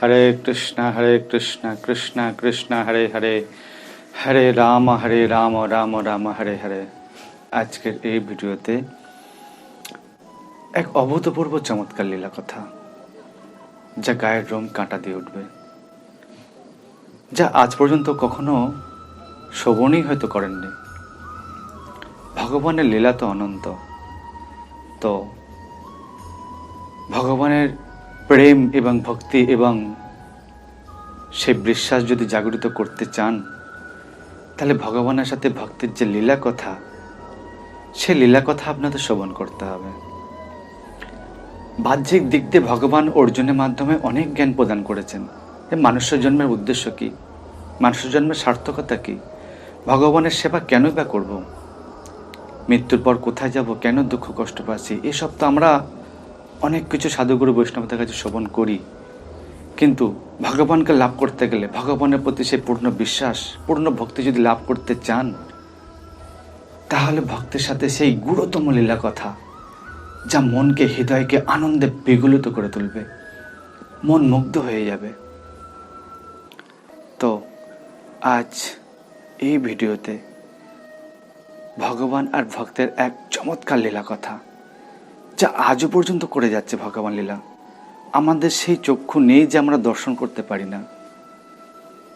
হরে কৃষ্ণ হরে কৃষ্ণ কৃষ্ণ কৃষ্ণ, হরে হরে হরে রাম হরে রাম রাম রাম, হরে হরে। আজকের এই ভিডিওতে এক অভূতপূর্ব চমৎকার লীলা কথা, যা গায়ের রোম কাঁটা দিয়ে উঠবে, যা আজ পর্যন্ত কখনো শোভনই হয়তো করেননি। ভগবানের লীলা তো অনন্ত, তো ভগবানের প্রেম এবং ভক্তি এবং সে বিশ্বাস যদি জাগরিত করতে চান, তাহলে ভগবানের সাথে ভক্তির যে লীলা কথা, সে লীলা কথা আপনাদের শ্রবণ করতে হবে। বাহ্যিক দিক দিয়ে ভগবান অর্জুনের মাধ্যমে অনেক জ্ঞান প্রদান করেছেন। মানুষের জন্মের উদ্দেশ্য কি? মানুষের জন্মের সার্থকতা কি? ভগবানের সেবা কেনই বা করব? মৃত্যুর পর কোথায় যাব? কেন দুঃখ কষ্ট পাচ্ছি? এসব তো আমরা অনেক কিছু সাধুগুরু বৈষ্ণবদের কাছে শ্রবণ করি। কিন্তু ভগবানকে লাভ করতে গেলে, ভগবানের প্রতি সেই পূর্ণ বিশ্বাস, পূর্ণ ভক্তি যদি লাভ করতে চান, তাহলে ভক্তের সাথে সেই গুরুতম লীলা কথা যা মনকে, হৃদয়কে আনন্দে বিগলিত করে তুলবে, মন মুগ্ধ হয়ে যাবে। তো আজ এই ভিডিওতে ভগবান আর ভক্তের এক চমৎকার লীলা কথা যা আজও পর্যন্ত করে যাচ্ছে ভগবান লীলা। আমাদের সেই চক্ষু নেই যে আমরা দর্শন করতে পারি না।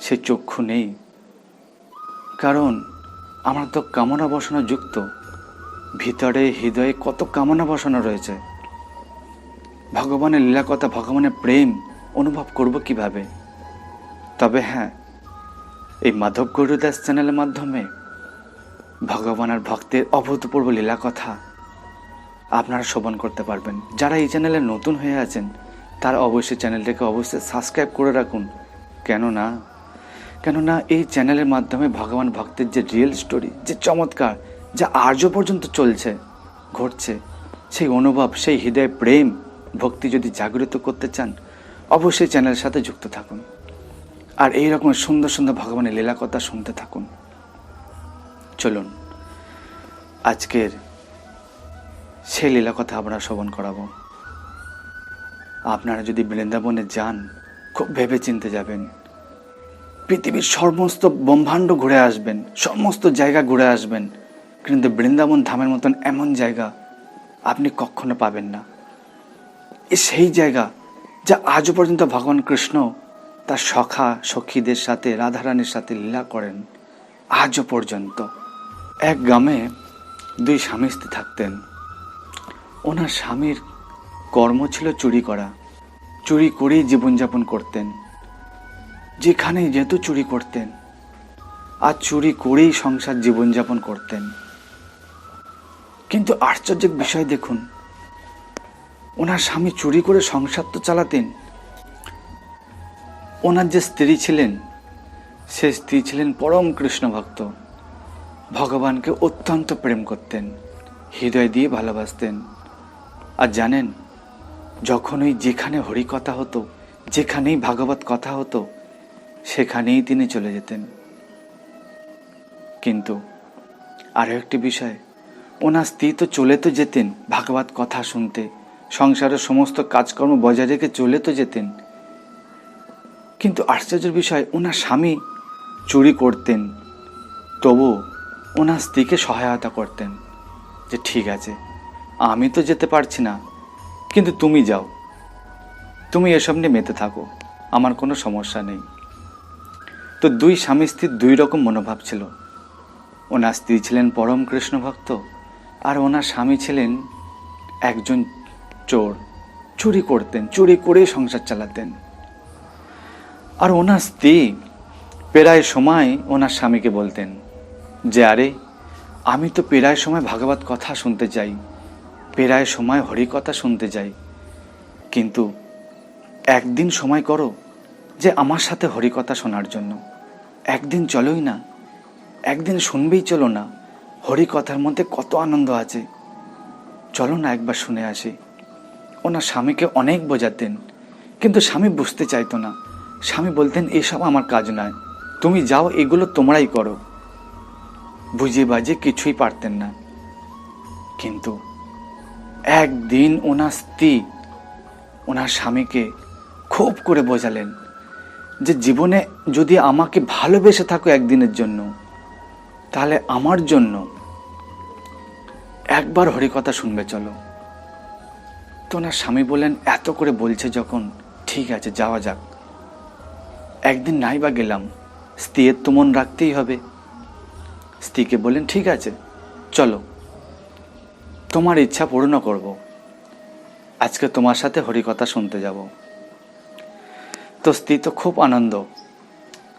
সেই চক্ষু নেই। কারণ আমরা তো কামনা বাসনা যুক্ত। ভিতরে হৃদয়ে কত কামনা বাসনা রয়েছে। ভগবানের লীলা কথা, ভগবানের প্রেম অনুভব করব কীভাবে? তবে হ্যাঁ এই মাধব গৌরদাস চ্যানেলের মাধ্যমে ভগবান আর ভক্তের অভূতপূর্ব লীলা কথা আপনারা শ্রবণ করতে পারবেন। যারা এই চ্যানেলে নতুন হয়ে আছেন, তারা অবশ্যই চ্যানেলটাকে অবশ্যই সাবস্ক্রাইব করে রাখুন। কেননা কেননা এই চ্যানেলের মাধ্যমে ভগবান ভক্তের যে রিয়েল স্টোরি যে চমৎকার, যা আর্য পর্যন্ত চলছে, ঘটছে, সেই অনুভব, সেই হৃদয়, প্রেম, ভক্তি যদি জাগ্রত করতে চান, অবশ্যই চ্যানেলের সাথে যুক্ত থাকুন। আর এই রকম সুন্দর সুন্দর ভগবানের লীলা কথা শুনতে থাকুন। চলুন, আজকের সে লীলা কথা আমরা শ্রবণ করাবো। আপনারা যদি বৃন্দাবনে যান, খুব ভেবে চিনতে যাবেন। পৃথিবীর সমস্ত ব্রহ্মাণ্ড ঘুরে আসবেন, সমস্ত জায়গা ঘুরে আসবেন। কিন্তু বৃন্দাবন ধামের মতন এমন জায়গা আপনি কখনো পাবেন না। সেই জায়গা যা আজও পর্যন্ত ভগবান কৃষ্ণ তার সখা, সখীদের সাথে, রাধারানীর সাথে লীলা করেন। আজও পর্যন্ত। এক গ্রামে দুই স্বামী স্ত্রী থাকতেন। ওনার স্বামীর কর্ম ছিল চুরি করা। চুরি করেই জীবনযাপন করতেন। যেখানে যেত চুরি করতেন, আর চুরি করেই সংসার জীবনযাপন করতেন। কিন্তু আশ্চর্যের বিষয় দেখুন, ওনার স্বামী চুরি করে সংসার তো চালাতেন। ওনার যে স্ত্রী ছিলেন, সে স্ত্রী ছিলেন পরম কৃষ্ণ ভক্ত। ভগবানকে অত্যন্ত প্রেম করতেন, হৃদয় দিয়ে ভালোবাসতেন। আর জানেন যেখানে হরি কথা হতো, যেখানেই ভাগবত কথা হতো, সেখানেই তিনি চলে যেতেন। কিন্তু আরও একটি বিষয়, ওনার স্ত্রী তো চলে তো যেতেন ভাগবত কথা শুনতে, সংসারের সমস্ত কাজকর্ম বজায় রেখে চলে তো যেতেন। কিন্তু আশ্চর্যের বিষয়, ওনার স্বামী চুরি করতেন তবু ওনার স্ত্রীকে সহায়তা করতেন যে ঠিক আছে আমি তো যেতে পারছি না। কিন্তু তুমি যাও। তুমি এসব নিয়ে মেতে থাকো। আমার কোনো সমস্যা নেই। তো দুই স্বামী স্ত্রীর দুই রকম মনোভাব ছিল। ওনার স্ত্রী ছিলেন পরম কৃষ্ণ ভক্ত আর ওনার স্বামী ছিলেন একজন চোর। চুরি করতেন, চুরি করেই সংসার চালাতেন। আর ওনার স্ত্রী প্রায় সময় ওনার স্বামীকে বলতেন যে, আরে, আমি তো প্রায় সময় ভাগবত কথা শুনতে যাই প্রায় সময় হরি কথা শুনতে যাই। কিন্তু একদিন সময় করো যে আমার সাথে হরি কথা শোনার জন্য। একদিন চলোই না, একদিন শুনবেই চলো না। হরি কথার মধ্যে কত আনন্দ আছে। চলো না একবার শুনে আসি। ওনার স্বামীকে অনেক বোঝাতেন, কিন্তু স্বামী বুঝতে চাইতো না। স্বামী বলতেন, এসব আমার কাজ নয়। তুমি যাও, এগুলো তোমরাই করো। বুঝে বাজে কিছুই পারতেন না। কিন্তু একদিন ওনার স্ত্রী, ওনার স্বামীকে খুব করে বোঝালেন যে জীবনে যদি আমাকে ভালোবেসে থাকো একদিনের জন্য, তাহলে আমার জন্য একবার হরিকথা শুনবে, চলো। তো ওনার স্বামী বললেন, এত করে বলছে যখন, ঠিক আছে, যাওয়া যাক। একদিন নাই বা গেলাম, স্ত্রীর তো মন রাখতেই হবে। স্ত্রীকে বললেন, ঠিক আছে, চলো। তোমার ইচ্ছা পূর্ণ করব। আজকে তোমার সাথে হরিকথা শুনতে যাব। তো স্ত্রী তো খুব আনন্দ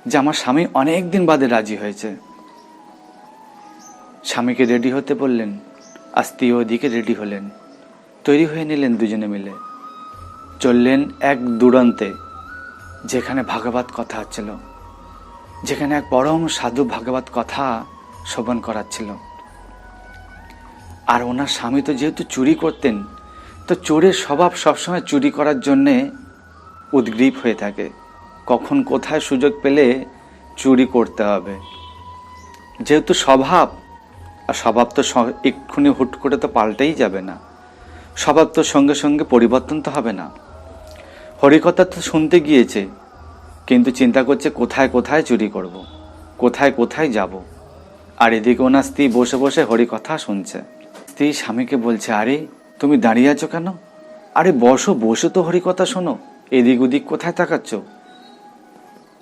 যে আমার স্বামী অনেক দিন বাদে রাজি হয়েছে। স্বামীকে রেডি হতে বললেন, আর স্ত্রী ওদিকে রেডি হলেন। তৈরি হয়ে নিলেন দুজনে মিলে। চললেন এক দুরন্তে, যেখানে ভাগবত কথা হচ্ছিল যেখানে এক পরম সাধু ভাগবত কথা শোভন করাচ্ছিল। আর ওনার স্বামী তো যেহেতু চুরি করতেন, তো চোরের স্বভাব সবসময় চুরি করার জন্যে উদ্গ্রীব হয়ে থাকে। কখন কোথায় সুযোগ পেলে চুরি করতে হবে। যেহেতু স্বভাব, আর স্বভাব তো এক্ষুনি হুট করে তো পাল্টেই যাবে না। স্বভাব তো সঙ্গে সঙ্গে পরিবর্তন তো হবে না। হরিকথা তো শুনতে গিয়েছে, কিন্তু চিন্তা করছে কোথায় কোথায় চুরি করব। কোথায় কোথায় যাব। আর এদিকে ওনার স্ত্রী বসে বসে হরিকথা শুনছে। স্ত্রী স্বামীকে বলছে, আরে, তুমি দাঁড়িয়ে আছো কেন? আরে, বসো বসো তো, হরিকথা, শোনো। এদিক ওদিক কোথায় তাকাচ্ছ?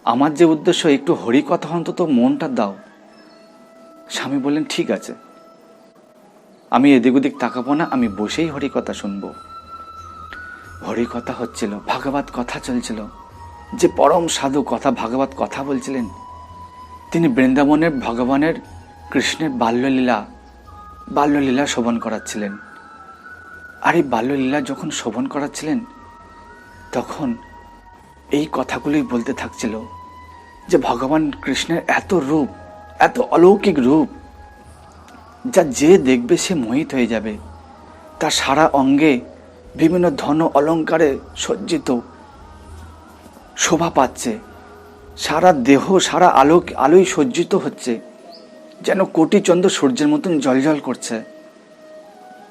আমার যে উদ্দেশ্য, একটু হরিকথা অন্তত মনটা দাও। স্বামী বললেন, ঠিক আছে। আমি এদিক ওদিক তাকাবো না, আমি বসেই হরিকথা শুনব। হরিকথা হচ্ছিল, ভাগবত কথা চলছিল। যে পরম সাধু কথা ভাগবত কথা বলছিলেন, তিনি বৃন্দাবনের, ভগবানের কৃষ্ণের বাল্যলীলা বাল্যলীলা শোভন করাচ্ছিলেন। আর এই বাল্যলীলা যখন শোভন করাচ্ছিলেন, তখন এই কথাগুলোই বলতে থাকছিল যে ভগবান কৃষ্ণের এত রূপ, এত অলৌকিক রূপ, যা যে দেখবে সে মোহিত হয়ে যাবে। তার সারা অঙ্গে বিভিন্ন ধন অলঙ্কারে সজ্জিত শোভা পাচ্ছে। সারা দেহ, সারা আলোক আলোয় সজ্জিত হচ্ছে। যেন কোটি চন্দ্র সূর্যের মতন জলজল করছে।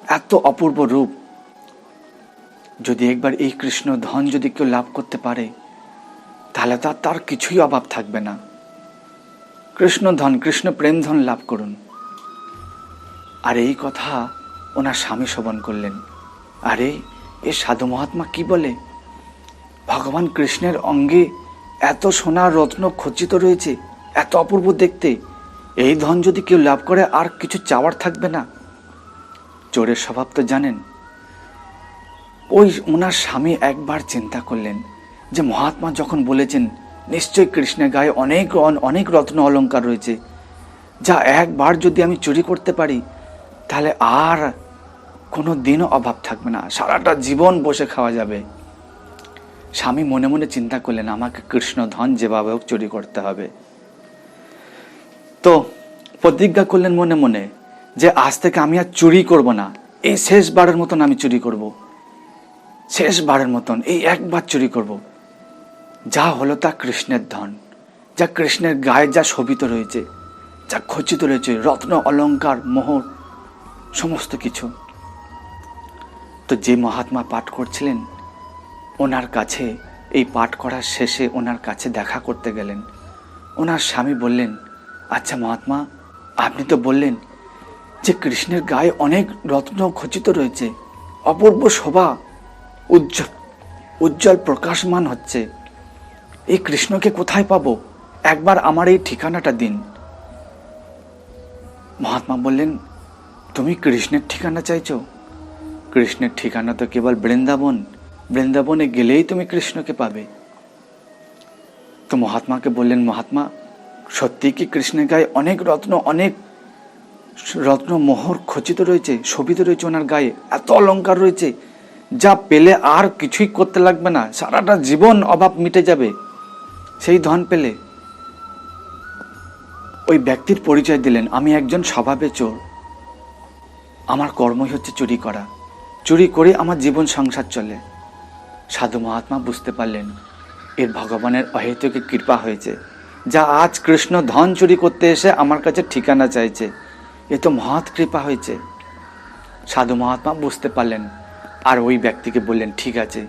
এত অপূর্ব রূপ। যদি একবার এই কৃষ্ণ ধন যদি কেউ লাভ করতে পারে, তাহলে তার তার কিছুই অভাব থাকবে না। কৃষ্ণ ধন, কৃষ্ণ প্রেম ধন লাভ করুন। আর এই কথা ওনার স্বামী শোভন করলেন। আরে, এ সাধু মহাত্মা কি বলে? ভগবান কৃষ্ণের অঙ্গে এত সোনার রত্ন খচিত রয়েছে, এত অপূর্ব দেখতে। এই ধন যদি কেউ লাভ করে, আর কিছু চাওয়ার থাকবে না? চোরের স্বভাব তো জানেন। ওই ওনার স্বামী একবার চিন্তা করলেন যে, মহাত্মা যখন বলেছেন নিশ্চয়ই কৃষ্ণের গায়ে অনেক অনেক রত্ন অলঙ্কার রয়েছে। যা একবার যদি আমি চুরি করতে পারি, তাহলে আর কোনো দিনও অভাব থাকবে না। সারাটা জীবন বসে খাওয়া যাবে। স্বামী মনে মনে চিন্তা করলেন, আমাকে কৃষ্ণ ধন যেভাবে হোক চুরি করতে হবে। তো প্রতিজ্ঞা করলেন মনে মনে যে আজ থেকে আমি আর চুরি করব না। এই শেষবারের মতন আমি চুরি করব। শেষবারের মতন এই একবার চুরি করব। যা হলো তা কৃষ্ণের ধন, যা কৃষ্ণের গায়ে যা শোভিত রয়েছে, যা খচিত রয়েছে, রত্ন, অলঙ্কার, মোহর, সমস্ত কিছু। তো যে মহাত্মা পাঠ করছিলেন, ওনার কাছে, এই পাঠ করার শেষে ওনার কাছে দেখা করতে গেলেন। ওনার স্বামী বললেন আচ্ছা মহাত্মা, আপনি তো বললেন যে কৃষ্ণের গায়ে অনেক রত্ন খচিত রয়েছে। অপূর্ব শোভা, উজ্জ্বল উজ্জ্বল প্রকাশমান হচ্ছে। এই কৃষ্ণকে কোথায় পাবো? একবার আমার এই ঠিকানাটা দিন। মহাত্মা বললেন, তুমি কৃষ্ণের ঠিকানা চাইছো? কৃষ্ণের ঠিকানা তো কেবল বৃন্দাবন। বৃন্দাবনে গেলেই তুমি কৃষ্ণকে পাবে। তো মহাত্মাকে বললেন, মহাত্মা সত্যি কি কৃষ্ণের গায়ে অনেক রত্ন অনেক রত্ন মোহর খচিত রয়েছে, শোভিত রয়েছে ওনার গায়ে, এত অলংকার রয়েছে, যা পেলে আর কিছুই করতে লাগবে না, সারাটা জীবন অভাব মিটে যাবে। সেই ধন পেলে ওই ব্যক্তির পরিচয় দিলেন, আমি একজন স্বভাবে চোর। আমার কর্মই হচ্ছে চুরি করা। চুরি করে আমার জীবন সংসার চলে। সাধু মহাত্মা বুঝতে পারলেন, এর ভগবানের অহেতুক কৃপা হয়েছে। যা আজ কৃষ্ণ ধন চুরি করতে এসে আমার কাছে ঠিকানা চাইছে। এ তো মহৎ কৃপা হয়েছে। সাধু মহাত্মা বুঝতে পারলেন। আর ওই ব্যক্তিকে বললেন, ঠিক আছে,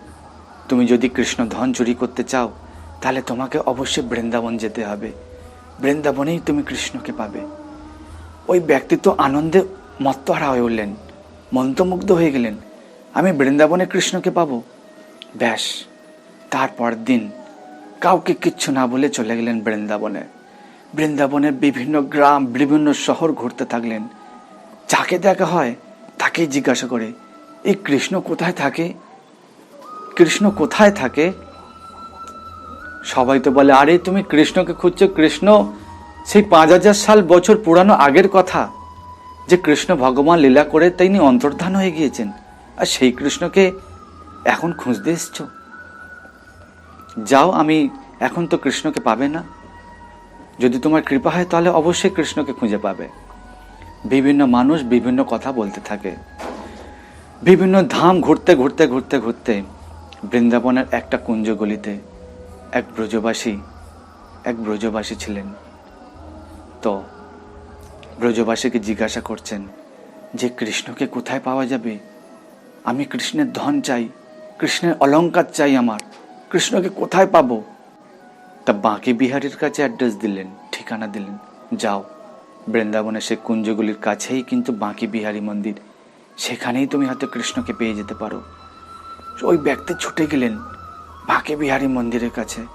তুমি যদি কৃষ্ণ ধন চুরি করতে চাও, তাহলে তোমাকে অবশ্যই বৃন্দাবন যেতে হবে। বৃন্দাবনেই তুমি কৃষ্ণকে পাবে। ওই ব্যক্তি তো আনন্দে মত্তহারা হয়ে উঠলেন, মন্ত্রমুগ্ধ হয়ে গেলেন। আমি বৃন্দাবনে কৃষ্ণকে পাবো? ব্যাস তারপর দিন কাউকে কিচ্ছু না বলে চলে গেলেন বৃন্দাবনে। বৃন্দাবনের বিভিন্ন গ্রাম, বিভিন্ন শহর ঘুরতে থাকলেন। যাকে দেখা হয়, তাকেই জিজ্ঞাসা করে, এই কৃষ্ণ কোথায় থাকে? কৃষ্ণ কোথায় থাকে? সবাই তো বলে, আরে, তুমি কৃষ্ণকে খুঁজছো? কৃষ্ণ সেই পাঁচ হাজার সাল বছর পুরানো আগের কথা। যে কৃষ্ণ ভগবান লীলা করে তিনি অন্তর্ধান হয়ে গিয়েছেন। আর সেই কৃষ্ণকে এখন খুঁজতে এসছো? যাও, আমি এখন তো কৃষ্ণকে পাবে না। যদি তোমার কৃপা হয়, তাহলে অবশ্যই কৃষ্ণকে খুঁজে পাবে। বিভিন্ন মানুষ বিভিন্ন কথা বলতে থাকে। বিভিন্ন ধাম ঘুরতে ঘুরতে ঘুরতে ঘুরতে বৃন্দাবনের একটা কুঞ্জগলিতে এক ব্রজবাসী এক ব্রজবাসী ছিলেন। তো ব্রজবাসীকে জিজ্ঞাসা করছেন যে, কৃষ্ণকে কোথায় পাওয়া যাবে? আমি কৃষ্ণের ধন চাই, কৃষ্ণের অলঙ্কার চাই আমার। কৃষ্ণকে কোথায় পাবো? তা বাঁকি বিহারীর কাছে অ্যাড্রেস দিলেন, ঠিকানা দিলেন। যাও বৃন্দাবনের সে কুঞ্জগুলির কাছেই কিন্তু বাঁকি বিহারী মন্দির। সেখানেই তুমি হয়তো কৃষ্ণকে পেয়ে যেতে পারো। ওই ব্যক্তি ছুটে গেলেন বাঁকে বিহারী মন্দিরের কাছে।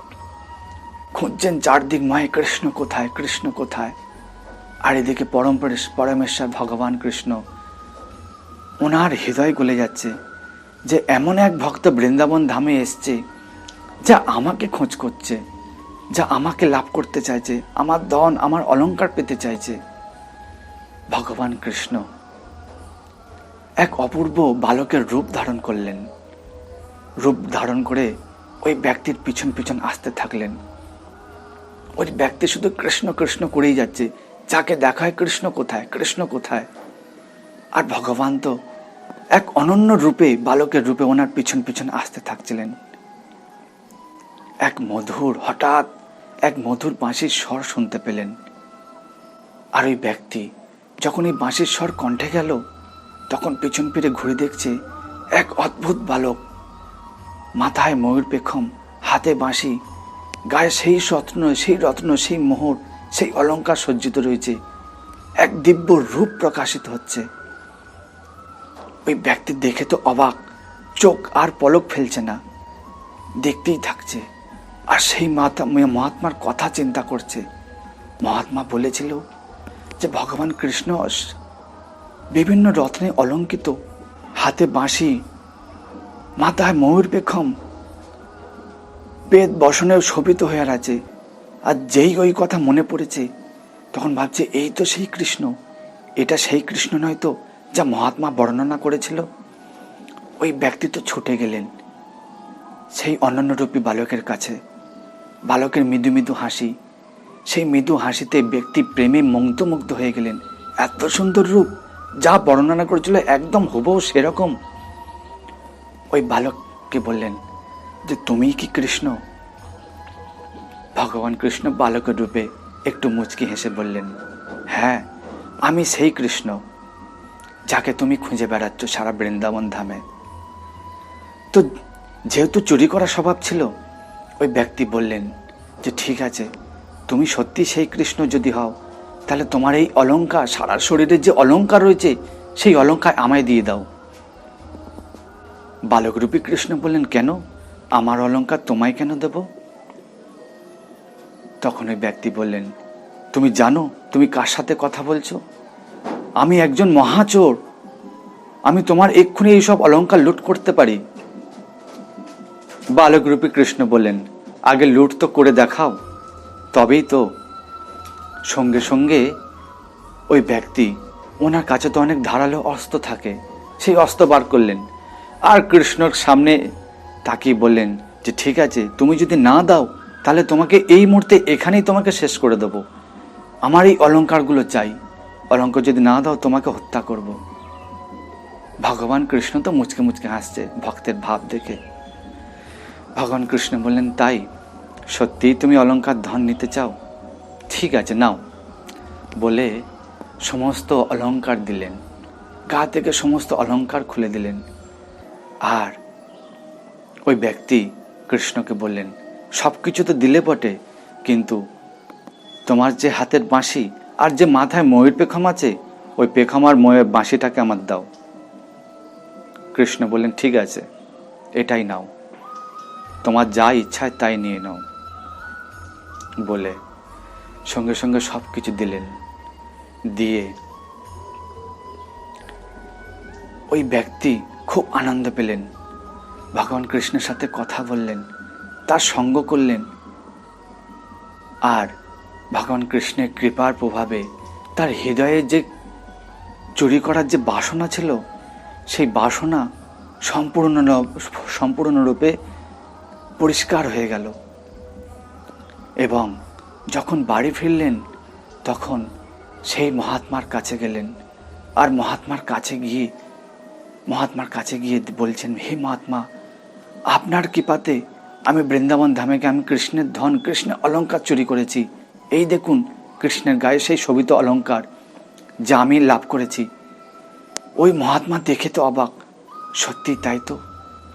খুঁজছেন চারদিক মায়ে কৃষ্ণ কোথায় কৃষ্ণ কোথায়? আর এদিকে পরম পরমেশ্বর ভগবান কৃষ্ণ। ওনার হৃদয় গলে যাচ্ছে যে এমন এক ভক্ত বৃন্দাবন ধামে এসছে যা আমাকে খোঁজ করছে, যা আমাকে লাভ করতে চাইছে, আমার দন আমার অলংকার পেতে চাইছে। ভগবান কৃষ্ণ এক অপূর্ব বালকের রূপ ধারণ করলেন। রূপ ধারণ করে ওই ব্যক্তির পিছন পিছন আসতে থাকলেন। ওই ব্যক্তি শুধু কৃষ্ণ কৃষ্ণ করেই যাচ্ছে, যাকে দেখায় কৃষ্ণ কোথায় কৃষ্ণ কোথায়। আর ভগবান তো এক অনন্য রূপে, বালকের রূপে ওনার পিছন পিছন আসতে থাকছিলেন। এক মধুর, হঠাৎ এক মধুর বাঁশির স্বর শুনতে পেলেন। আর ওই ব্যক্তি যখন এই বাঁশির স্বর কণ্ঠে গেল, তখন পিছন ফিরে ঘুরে দেখছে এক অদ্ভুত বালক। মাথায় ময়ূর পেখম, হাতে বাঁশি, গায়ে সেই রত্ন সেই রত্ন, সেই মোহর, সেই অলঙ্কার সজ্জিত রয়েছে। এক দিব্য রূপ প্রকাশিত হচ্ছে। ওই ব্যক্তি দেখে তো অবাক, চোখ আর পলক ফেলছে না। দেখতেই থাকছে। আর সেই মাতা মহাত্মার কথা চিন্তা করছে। মহাত্মা বলেছিল যে, ভগবান কৃষ্ণ বিভিন্ন রত্নে অলঙ্কিত, হাতে বাঁশি, মাথায় ময়ূর পেখম বেদ বসনেও শোভিত হয়ে আছে। আর যেই ওই কথা মনে পড়েছে, তখন ভাবছে, এই তো সেই কৃষ্ণ। এটা সেই কৃষ্ণ নয় তো, যা মহাত্মা বর্ণনা করেছিল? ওই ব্যক্তি তো ছুটে গেলেন, সেই অনন্যরূপী বালকের কাছে। বালকের মৃদু মৃদু হাসি। সেই মৃদু হাসিতে ব্যক্তি প্রেমে মুগ্ধমুগ্ধ হয়ে গেলেন। এত সুন্দর রূপ, যা বর্ণনা করেছিল একদম হুবহু সেরকম। ওই বালককে বললেন, যে তুমি কি কৃষ্ণ? ভগবান কৃষ্ণ বালকের রূপে একটু মুচকি হেসে বললেন হ্যাঁ আমি সেই কৃষ্ণ, যাকে তুমি খুঁজে বেড়াচ্ছ সারা বৃন্দাবন ধামে। তো যেহেতু চুরি করা স্বভাব ছিল ওই ব্যক্তি বললেন যে, ঠিক আছে, তুমি সত্যি সেই কৃষ্ণ যদি হও, তাহলে তোমার এই অলঙ্কার সারা শরীরের যে অলঙ্কার রয়েছে, সেই অলঙ্কার আমায় দিয়ে দাও। বালকরূপী কৃষ্ণ বললেন, কেন? আমার অলঙ্কার তোমায় কেন দেব? তখন ওই ব্যক্তি বললেন, তুমি জানো, তুমি কার সাথে কথা বলছো? আমি একজন মহাচোর। আমি তোমার এক্ষুনি এইসব অলঙ্কার লুট করতে পারি। বালকরূপী কৃষ্ণ বললেন, আগে লুট তো করে দেখাও। তবেই তো সঙ্গে সঙ্গে ওই ব্যক্তি, ওনার কাছে তো অনেক ধারালো অস্ত্র থাকে। সেই অস্ত্র বার করলেন। আর কৃষ্ণর সামনে তাকিয়ে বললেন যে, ঠিক আছে, তুমি যদি না দাও, তাহলে তোমাকে এই মুহূর্তে এখানেই তোমাকে শেষ করে দেবো। আমার এই অলঙ্কারগুলো চাই। অলঙ্কার যদি না দাও, তোমাকে হত্যা করব। ভগবান কৃষ্ণ তো মুচকে মুচকে হাসছে, ভক্তের ভাব দেখে। ভগবান কৃষ্ণ বললেন, তাই? সত্যিই তুমি অলঙ্কার ধন নিতে চাও? ঠিক আছে, নাও। বলে সমস্ত অলঙ্কার দিলেন। গা থেকে সমস্ত অলঙ্কার খুলে দিলেন। আর ওই ব্যক্তি কৃষ্ণকে বললেন সব কিছু তো দিলে বটে, কিন্তু তোমার যে হাতের বাঁশি আর যে মাথায় ময়ূর পেখম আছে, ওই পেখম আর ময়ূর বাঁশিটাকে আমার দাও। কৃষ্ণ বললেন, ঠিক আছে, এটাই নাও। তোমার যা ইচ্ছা তাই নিয়ে নাও। বলে সঙ্গে সঙ্গে সব কিছু দিলেন। দিয়ে ওই ব্যক্তি খুব আনন্দ পেলেন। ভগবান কৃষ্ণের সাথে কথা বললেন, তার সঙ্গ করলেন। আর ভগবান কৃষ্ণের কৃপার প্রভাবে তার হৃদয়ে যে চুরি করার যে বাসনা ছিল, সেই বাসনা সম্পূর্ণ সম্পূর্ণরূপে পরিষ্কার হয়ে গেল। এবং যখন বাড়ি ফিরলেন, তখন সেই মহাত্মার কাছে গেলেন। আর মহাত্মার কাছে গিয়ে, মহাত্মার কাছে গিয়ে বলছেন, হে মহাত্মা, আপনার কৃপাতে আমি বৃন্দাবন ধামেকে আমি কৃষ্ণের ধন, কৃষ্ণের অলঙ্কার চুরি করেছি। এই দেখুন, কৃষ্ণের গায়ে সেই শোভিত অলঙ্কার যা আমি লাভ করেছি। ওই মহাত্মা দেখে তো অবাক। সত্যি তাই তো?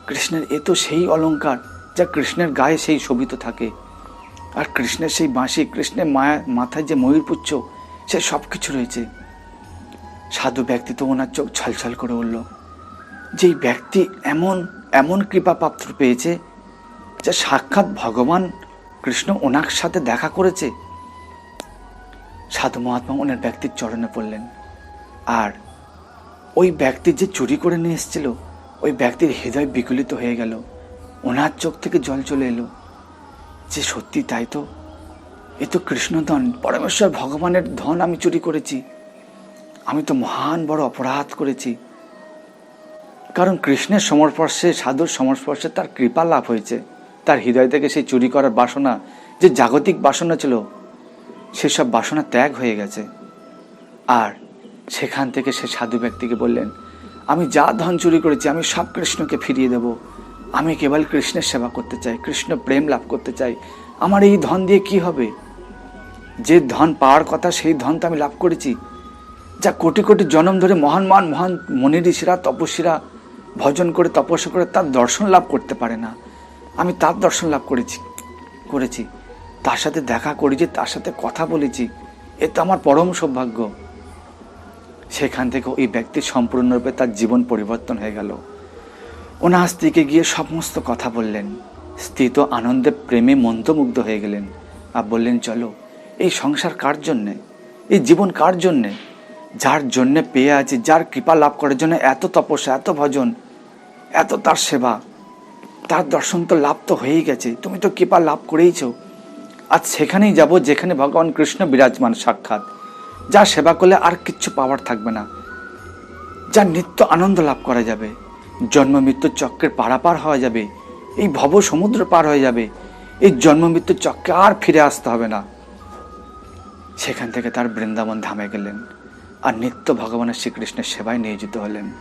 কৃষ্ণের এ তো সেই অলঙ্কার যা কৃষ্ণের গায়ে সেই শোভিত থাকে। আর কৃষ্ণের সেই বাঁশি, কৃষ্ণের মায়া, মাথায় যে ময়ূরপুচ্ছ সে সব কিছু রয়েছে। সাধু ব্যক্তি তো ওনার চোখ ছলছল করে উঠল। যেই ব্যক্তি এমন এমন কৃপা পাত্র পেয়েছে, যা সাক্ষাৎ ভগবান কৃষ্ণ ওনার সাথে দেখা করেছে। সাধু মহাত্মা ওনার ব্যক্তির চরণে পড়লেন। আর ওই ব্যক্তি যে চুরি করে নিয়ে এসেছিল, ওই ব্যক্তির হৃদয় বিকলিত হয়ে গেল। ওনার চোখ থেকে জল চলে এলো। যে সত্যি তাই তো? এ তো কৃষ্ণধন, পরমেশ্বর ভগবানের ধন আমি চুরি করেছি। আমি তো মহান বড় অপরাধ করেছি। কারণ কৃষ্ণের সমর্পর্শে সাধুর সমর্পর্শে তার কৃপা লাভ হয়েছে। তার হৃদয় থেকে সেই চুরি করার বাসনা, যে জাগতিক বাসনা ছিল, সেসব বাসনা ত্যাগ হয়ে গেছে। আর সেখান থেকে সে সাধু ব্যক্তিকে বললেন, আমি যা ধন চুরি করেছি, আমি সব কৃষ্ণকে ফিরিয়ে দেব। আমি কেবল কৃষ্ণের সেবা করতে চাই, কৃষ্ণ প্রেম লাভ করতে চাই। আমার এই ধন দিয়ে কি হবে? যে ধন পাওয়ার কথা, সেই ধন তো আমি লাভ করেছি। যা কোটি কোটি জন্ম ধরে মহান মহান মহান মনি ঋষিরা তপস্বীরা ভজন করে, তপস্যা করে তার দর্শন লাভ করতে পারে না। আমি তার দর্শন লাভ করেছি করেছি। তার সাথে দেখা করেছি, তার সাথে কথা বলেছি। এ তো আমার পরম সৌভাগ্য। সেখান থেকে ওই ব্যক্তি সম্পূর্ণরূপে তার জীবন পরিবর্তন হয়ে গেল। ওনার স্ত্রীকে গিয়ে সমস্ত কথা বললেন। স্ত্রী তো আনন্দে প্রেমে মন্ত্রমুগ্ধ হয়ে গেলেন আর বললেন, চলো, এই সংসার কার জন্যে? এই জীবন কার জন্যে? যার জন্যে পেয়ে আছে, যার কৃপা লাভ করার জন্য এত তপস্যা, এত ভজন, এত তার সেবা, তার দর্শন তো লাভ তো হয়েই গেছে, তুমি তো কৃপা লাভ করেইছ। আজ সেখানেই যাব যেখানে ভগবান কৃষ্ণ বিরাজমান সাক্ষাৎ। যা সেবা করলে আর কিচ্ছু পাওয়ার থাকবে না। যার নিত্য আনন্দ লাভ করা যাবে। জন্ম মৃত্যুর চক্রের পারাপার হওয়া যাবে, এই ভব সমুদ্র পার হয়ে যাবে, এই জন্ম মৃত্যুর চক্রে আর ফিরে আসতে হবে না। সেখান থেকে তার বৃন্দাবন ধামে গেলেন আর নিত্য ভগবানের শ্রীকৃষ্ণের সেবায় নিয়োজিত হলেন।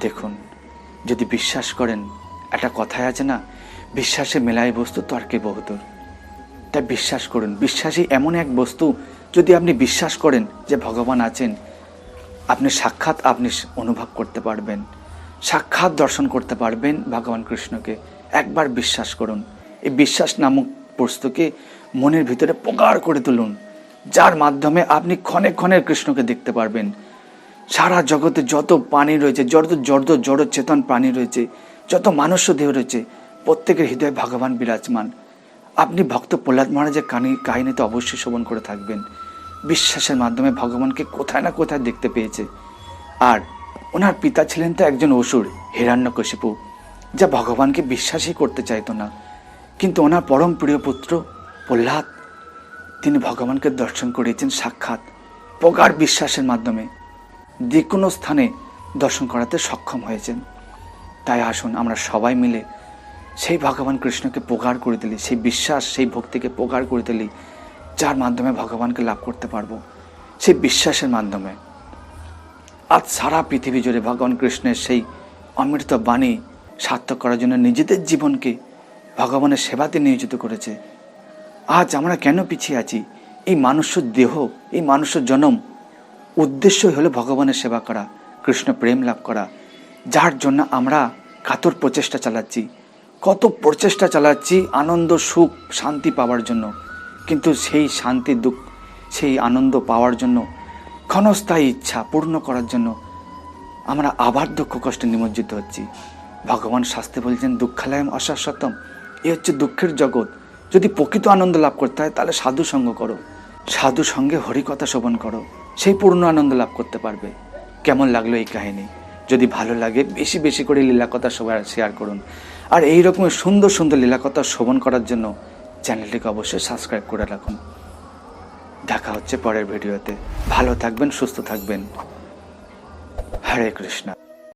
দেখুন, যদি বিশ্বাস করেন, একটা কথায় আছে না, বিশ্বাসে মেলায় বস্তু তর্কে বহুদূর। তাই বিশ্বাস করুন, বিশ্বাসই এমন এক বস্তু, যদি আপনি বিশ্বাস করেন যে ভগবান আছেন, আপনি সাক্ষাৎ আপনি অনুভব করতে পারবেন। সাক্ষাৎ দর্শন করতে পারবেন ভগবান কৃষ্ণকে। একবার বিশ্বাস করুন। এই বিশ্বাস নামক বস্তুকে মনের ভিতরে প্রগাঢ় করে তুলুন, যার মাধ্যমে আপনি ক্ষণে ক্ষণে কৃষ্ণকে দেখতে পারবেন। সারা জগতে যত প্রাণী রয়েছে, যত জড় জড় চেতন প্রাণী রয়েছে, যত মানুষ্য দেহ রয়েছে, প্রত্যেকের হৃদয়ে ভগবান বিরাজমান। আপনি ভক্ত প্রহ্লাদ মহারাজের কানি, কাহিনীতে অবশ্যই শ্রবণ করে থাকবেন। বিশ্বাসের মাধ্যমে ভগবানকে কোথায় না কোথায় দেখতে পেয়েছে। আর ওনার পিতা ছিলেন তো একজন অসুর, হিরণ্যকশিপু, যা ভগবানকে বিশ্বাসই করতে চাইতো না। কিন্তু ওনার পরম প্রিয় পুত্র প্রহ্লাদ, তিনি ভগবানকে দর্শন করিয়েছেন সাক্ষাৎ প্রগাঢ় বিশ্বাসের মাধ্যমে। যে কোনো স্থানে দর্শন করাতে সক্ষম হয়েছেন। তাই আসুন আমরা সবাই মিলে সেই ভগবান কৃষ্ণকে প্রগাঢ় করে দিলি সেই বিশ্বাস, সেই ভক্তিকে প্রগাঢ় করে দিলি যার মাধ্যমে ভগবানকে লাভ করতে পারব। সেই বিশ্বাসের মাধ্যমে। আজ সারা পৃথিবী জুড়ে ভগবান কৃষ্ণের সেই অমৃত বাণী সার্থক করার জন্য নিজেদের জীবনকে ভগবানের সেবাতে নিয়োজিত করেছে। আজ আমরা কেন পিছিয়ে আছি? এই মানুষের দেহ, এই মানুষের জনম। উদ্দেশ্যই হলো ভগবানের সেবা করা, কৃষ্ণ প্রেম লাভ করা। যার জন্য আমরা কাতর প্রচেষ্টা চালাচ্ছি। কত প্রচেষ্টা চালাচ্ছি আনন্দ, সুখ, শান্তি পাওয়ার জন্য। কিন্তু সেই শান্তি, দুঃখ, সেই আনন্দ পাওয়ার জন্য ক্ষণস্থায়ী ইচ্ছা পূর্ণ করার জন্য আমরা আবার দুঃখ কষ্টে নিমজ্জিত হচ্ছি। ভগবান শাস্তে বলছেন, দুঃখালয়ম অশাশ্বতম। এ হচ্ছে দুঃখের জগৎ। যদি প্রকৃত আনন্দ লাভ করতে হয়, তাহলে সাধু সঙ্গ করো। সাধু সঙ্গে হরিকথা শ্রবণ করো। সেই পূর্ণ আনন্দ লাভ করতে পারবে। কেমন লাগল এই কাহিনী? যদি ভালো লাগে, বেশি বেশি করে লীলাকথা সবাই শেয়ার করুন। আর এই রকমের সুন্দর সুন্দর লীলাকথা শ্রবণ করার জন্য চ্যানেলটিকে অবশ্যই সাবস্ক্রাইব করে রাখুন। দেখা হচ্ছে পরের ভিডিওতে। ভালো থাকবেন সুস্থ থাকবেন। হরে কৃষ্ণ।